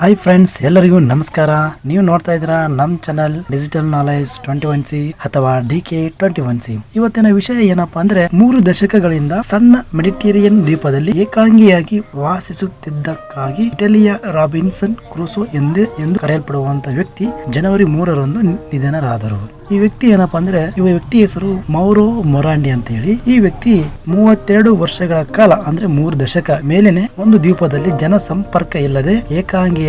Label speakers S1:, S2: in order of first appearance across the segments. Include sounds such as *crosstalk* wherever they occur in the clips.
S1: Hi friends ಎಲ್ಲರಿಗೂ ನಮಸ್ಕಾರ. ನೀವು ನೋಡ್ತಾ ಇದ್ದೀರಾ ನಮ್ channel Digital Knowledge twenty one C ಅಥವಾ D K twenty one C ಇವತ್ತಿನ ವಿಷಯ ಏನಪ್ಪಾ ಅಂದ್ರೆ ಮೂರು ದಶಕಗಳಿಂದ ಸಣ್ಣ ಮೆಡಿಟೇರಿಯನ್ ದ್ವೀಪದಲ್ಲಿ ಏಕಾಂಗಿಯಾಗಿ ವಾಸಿಸುತ್ತಿದ್ದಕ್ಕಾಗಿ ಇಟಲಿಯ ರಾಬಿನ್ಸನ್ ಕ್ರೂಸೋ ಎಂದೇ ಎಂದು ಕರೆಯಲ್ಪಡುವಂತ ವ್ಯಕ್ತಿ ಜನವರಿ ಮೂರರಂದು ನಿಧನರಾದರು. ಈ ವ್ಯಕ್ತಿ ಏನಪ್ಪಾ ಅಂದ್ರೆ ಈ ವ್ಯಕ್ತಿ ಹೆಸರು ಮೌರೋ ಮೊರಾಂಡಿ ಅಂತ ಹೇಳಿ ಈ ವ್ಯಕ್ತಿ ಮೂವತ್ತೆರಡು ವರ್ಷಗಳ ಕಾಲ ಅಂದ್ರೆ ಮೂರು ದಶಕ ಮೇಲೇನೆ ಒಂದು ದ್ವೀಪದಲ್ಲಿ ಜನ ಸಂಪರ್ಕ ಇಲ್ಲದೆ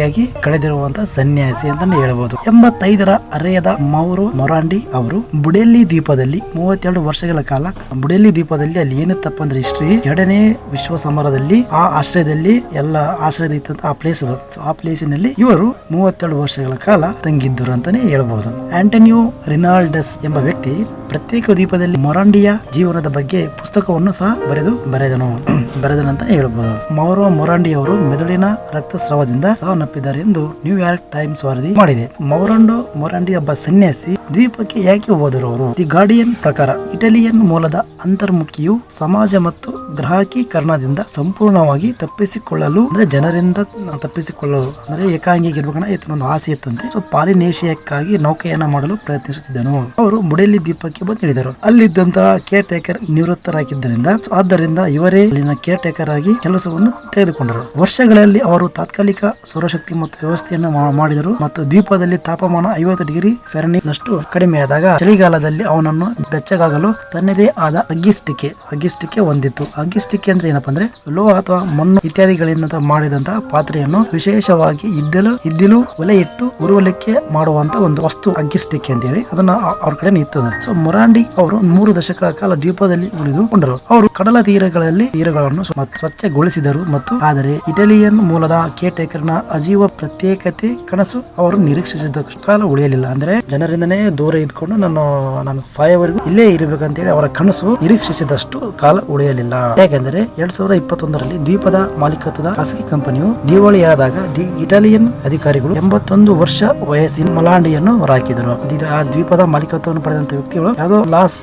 S1: ಏಕಾಂಗಿಯಾಗಿ ಕಳೆದಿರುವಂತಹ ಸನ್ಯಾಸಿ ಅಂತಾನೆ ಹೇಳಬಹುದು ಎಂಬತ್ತೈದರ ಅರೆಯದ ಮೌರು ಮೊರಾಂಡಿ ಅವರು ಬುಡೆಲ್ಲಿ ದ್ವೀಪದಲ್ಲಿ ಮೂವತ್ತೆರಡು ವರ್ಷಗಳ ಕಾಲ ಬುಡೆಲ್ಲಿ ದ್ವೀಪದಲ್ಲಿ ಅಲ್ಲಿ ಏನತ್ತಪ್ಪ ಅಂದ್ರೆ ಹಿಸ್ಟ್ರಿ ಎರಡನೇ ವಿಶ್ವ ಸಮರದಲ್ಲಿ ಆ ಆಶ್ರಯದಲ್ಲಿ ಎಲ್ಲ ಆಶ್ರಯದ ಇತ್ತಂತ ಆ ಪ್ಲೇಸ್ ಅದು. ಆ ಪ್ಲೇಸಿನಲ್ಲಿ ಇವರು ಮೂವತ್ತೆರಡು ವರ್ಷಗಳ ಕಾಲ ತಂಗಿದ್ದರು ಅಂತಾನೆ ಹೇಳಬಹುದು ಆಂಟನಿಯೋ ರಿನಾಲ್ಡಸ್ ಎಂಬ ವ್ಯಕ್ತಿ ಪ್ರತ್ಯೇಕ ದ್ವೀಪದಲ್ಲಿ ಮೊರಾಂಡಿಯ ಜೀವನದ ಬಗ್ಗೆ ಪುಸ್ತಕವನ್ನು ಸಹ ಬರೆದು ಬರೆದನು. *clears throat* ಬರೆದನಂತ ಹೇಳಬಹುದು ಮೌರೋ ಮೊರಾಂಡಿ ಅವರು ಮೆದುಳಿನ ರಕ್ತಸ್ರಾವದಿಂದ ಸಾವನ್ನಪ್ಪಿದ್ದಾರೆ ಎಂದು ನ್ಯೂಯಾರ್ಕ್ ಟೈಮ್ಸ್ ವರದಿ ಮಾಡಿದೆ. ಮೌರಾಂಡೋ ಮೊರಾಂಡಿ ಒಬ್ಬ ಸನ್ಯಾಸಿ ದ್ವೀಪಕ್ಕೆ ಯಾಕೆ ಹೋದರು ಅವರು ದಿ ಗಾರ್ಡಿಯನ್ ಪ್ರಕಾರ ಇಟಲಿಯನ್ ಮೂಲದ ಅಂತರ್ಮುಖಿಯು ಸಮಾಜ ಮತ್ತು ಗ್ರಾಹಕೀಕರಣದಿಂದ ಸಂಪೂರ್ಣವಾಗಿ ತಪ್ಪಿಸಿಕೊಳ್ಳಲು ಅಂದ್ರೆ ಜನರಿಂದ ತಪ್ಪಿಸಿಕೊಳ್ಳಲು ಅಂದ್ರೆ ಏಕಾಂಗಿಗಿರ್ಬೇಕನ್ನ ಒಂದು ಆಸೆ ಇತ್ತಂತೆ. ಸೊ ಪಾಲಿನೇಷಿಯಕ್ಕಾಗಿ ನೌಕೆಯನ್ನ ಮಾಡಲು ಪ್ರಯತ್ನಿಸುತ್ತಿದ್ದನು. ಅವರು ಮುಡೇಲಿ ದ್ವೀಪಕ್ಕೆ ಬಂದು ಇಳಿದರು ಅಲ್ಲಿದ್ದಂತಹ ಕೇರ್ ಟೇಕರ್ ನಿವೃತ್ತರಾಗಿದ್ದರಿಂದ ಆದ್ದರಿಂದ ಇವರೇ ಅಲ್ಲಿನ ಕೇರ್ ಟೇಕರ್ ಆಗಿ ಕೆಲಸವನ್ನು ತೆಗೆದುಕೊಂಡರು. ವರ್ಷಗಳಲ್ಲಿ ಅವರು ತಾತ್ಕಾಲಿಕ ಸೌರಶಕ್ತಿ ಮತ್ತು ವ್ಯವಸ್ಥೆಯನ್ನು ಮಾಡಿದರು ಮತ್ತು ದ್ವೀಪದಲ್ಲಿ ತಾಪಮಾನ ಐವತ್ತು ಡಿಗ್ರಿ ಫೆರನಿನಷ್ಟು ನಷ್ಟು ಕಡಿಮೆಯಾದಾಗ, ಚಳಿಗಾಲದಲ್ಲಿ ಅವನನ್ನು ಬೆಚ್ಚಗಾಗಲು ತನ್ನದೇ ಆದ ಅಗ್ಗಿಸ್ಟಿಕೆ ಅಗ್ಗಿಸ್ಟಿಕೆ ಹೊಂದಿತ್ತು. ಅಗ್ಗಿಸ್ಟಿಕೆ ಅಂದ್ರೆ ಏನಪ್ಪಾ ಅಂದ್ರೆ, ಲೋಹ ಅಥವಾ ಮಣ್ಣು ಇತ್ಯಾದಿಗಳಿಂದ ಮಾಡಿದಂತಹ ಪಾತ್ರೆಯನ್ನು ವಿಶೇಷವಾಗಿ ಇದ್ದಲು, ಇದ್ದಿಲು ಒಲೆ ಇಟ್ಟು ಉರುವಲಿಕ್ಕೆ ಮಾಡುವಂತ ಒಂದು ವಸ್ತು ಅಗ್ಗಿಸ್ಟಿಕೆ ಅಂತ ಹೇಳಿ ಅದನ್ನ ಅವ್ರ ಕಡೆ ಇತ್ತು. ಸೊ ಮೊರಾಂಡಿ ಅವರು ಮೂರು ದಶಕಗಳ ಕಾಲ ದ್ವೀಪದಲ್ಲಿ ಉಳಿದುಕೊಂಡರು ಅವರು ಕಡಲ ತೀರಗಳಲ್ಲಿ ತೀರಗಳನ್ನು ಸ್ವಚ್ಛಗೊಳಿಸಿದರು ಮತ್ತು ಆದರೆ ಇಟಾಲಿಯನ್ ಮೂಲದ ಕೇಟೇಕರ್ನ ಟೇಕರ್ನ ಅಜೀವ ಪ್ರತ್ಯೇಕತೆ ಕನಸು ಅವರು ನಿರೀಕ್ಷಿಸಿದ ಕಾಲ ಉಳಿಯಲಿಲ್ಲ. ಅಂದ್ರೆ ಜನರಿಂದನೇ ದೂರ ಇದ್ಕೊಂಡು ನಾನು ನಾನು ಸಾಯವರೆಗೂ ಇಲ್ಲೇ ಇರಬೇಕಂತ ಹೇಳಿ ಅವರ ಕನಸು ನಿರೀಕ್ಷಿಸಿದಷ್ಟು ಕಾಲ ಉಳಿಯಲಿಲ್ಲ. ಯಾಕೆಂದರೆ ಎರಡ್ ಸಾವಿರದ ಇಪ್ಪತ್ತೊಂದರಲ್ಲಿ ದ್ವೀಪದ ಮಾಲೀಕತ್ವದ ಖಾಸಗಿ ಕಂಪನಿಯು ದಿವಾಳಿಯಾದಾಗ ದಿ- ಇಟಾಲಿಯನ್ ಅಧಿಕಾರಿಗಳು ಎಂಬತ್ತೊಂದು ವರ್ಷ ವಯಸ್ಸಿನ ಮಲಾಂಡಿಯನ್ನು ಹೊರಹಾಕಿದರು. ಆ ದ್ವೀಪದ ಮಾಲೀಕತ್ವವನ್ನು ಪಡೆದಂತ ವ್ಯಕ್ತಿಗಳು ಯಾವುದೋ ಲಾಸ್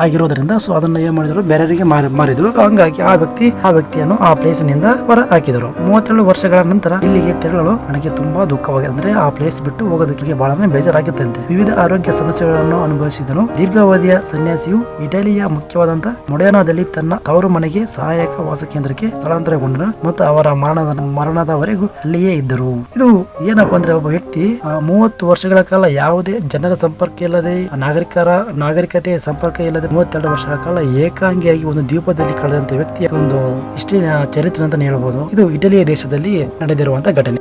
S1: ಆಗಿರೋದ್ರಿಂದ ಸೊ ಅದನ್ನ ಏನ್ ಮಾಡಿದ್ರು? ಬೇರೆಯವರಿಗೆ ಮಾರಿ, ಮಾರಿದ್ರು. ಹಂಗಾಗಿ ಆ ವ್ಯಕ್ತಿ, ಆ ವ್ಯಕ್ತಿಯನ್ನು ಆ ಪ್ಲೇಸ್ನಿಂದ ಹೊರ ಹಾಕಿದರು ಮೂವತ್ತೆರಡು ವರ್ಷಗಳ ನಂತರ ಇಲ್ಲಿಗೆ ತೆರಳಲು ನನಗೆ ತುಂಬಾ ದುಃಖವಾಗಿದೆ. ಅಂದ್ರೆ ಆ ಪ್ಲೇಸ್ ಬಿಟ್ಟು ಹೋಗೋದಕ್ಕೆ ಬಹಳ ಬೇಜಾರಾಗುತ್ತಂತೆ. ವಿವಿಧ ಆರೋಗ್ಯ ಸಮಸ್ಯೆಗಳನ್ನು ಅನುಭವಿಸಿದನು. ದೀರ್ಘಾವಧಿಯ ಸನ್ಯಾಸಿಯು ಇಟಲಿಯ ಮುಖ್ಯವಾದಂತ ಮೊಡೆನಾದಲ್ಲಿ ತನ್ನ ತವರು ಮನೆಗೆ ಸಹಾಯಕ ವಾಸ ಕೇಂದ್ರಕ್ಕೆ ಸ್ಥಳಾಂತರಗೊಂಡನು ಮತ್ತು ಅವರ ಮರಣದ, ಮರಣದವರೆಗೂ ಅಲ್ಲಿಯೇ ಇದ್ದರು. ಇದು ಏನಪ್ಪಾ ಅಂದ್ರೆ ಒಬ್ಬ ವ್ಯಕ್ತಿ ಮೂವತ್ತು ವರ್ಷಗಳ ಕಾಲ ಯಾವುದೇ ಜನರ ಸಂಪರ್ಕ ಇಲ್ಲದೆ ನಾಗರಿಕರ ನಾಗರಿಕತೆ ಸಂಪರ್ಕ ಇಲ್ಲದೆ ಮೂವತ್ತೆರಡು ವರ್ಷಗಳ ಕಾಲ ಏಕಾಂಗಿಯಾಗಿ ಒಂದು ದ್ವೀಪದಲ್ಲಿ ಕಳೆದಂತ ವ್ಯಕ್ತಿಯ ಒಂದು ಇಷ್ಟಿನ ಚರಿತ್ರೆ ಅಂತ ಹೇಳ್ಬೋದು. ಇದು ಇಟಲಿಯ ದೇಶದಲ್ಲಿ ನಡೆದಿರುವಂತ ಘಟನೆ.